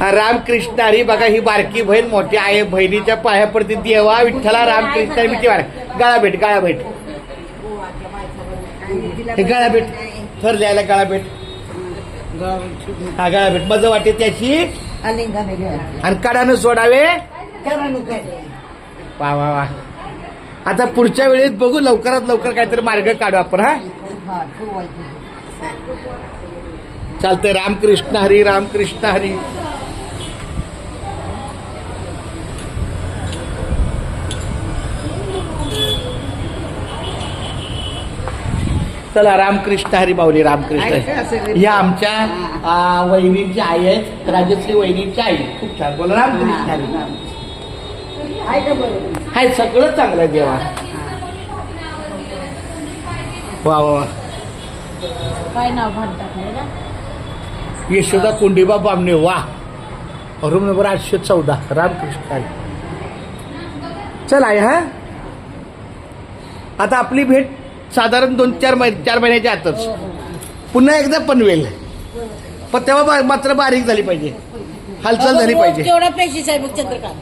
रामकृष्ण हरी बघा ही बारकी बहीण मोठी आहे. बहिणीच्या पाया पडते. देवा विठ्ठला रामकृष्ण मिठी वाढ. गाळा भेट गाळा भेट. हे गाळा भेट. थर लिहायला गाळा भेट. हा गाळा भेट. मजा वाटते त्याची. आणि कडानं सोडावे. वा वा वा. आता पुढच्या वेळेस बघू लवकरात लवकर काहीतरी मार्ग काढू आपण हा? चालतंय. रामकृष्ण हरी रामकृष्ण हरी. चला रामकृष्ण हरी माऊली रामकृष्ण. या आमच्या वहिनींची आई आहेत राजश्री वहिनींची आई. खूप छान. बोला रामकृष्ण हरी हाय सगळं चांगलं आहे देवा वा वा काय नाव म्हणतात यशोदा कोंडीबा बामणे वा. रूम नंबर आठशे चौदा. रामकृष्ण हरी. चल आहे हा. आता आपली भेट साधारण दोन चार महिने चार महिन्याच्या आतच. पुन्हा एकदा पनवेल. पण तेव्हा मात्र बारीक झाली पाहिजे. हालचाल झाली पाहिजे. तेवढा पेशी साहेब चंद्रकांत?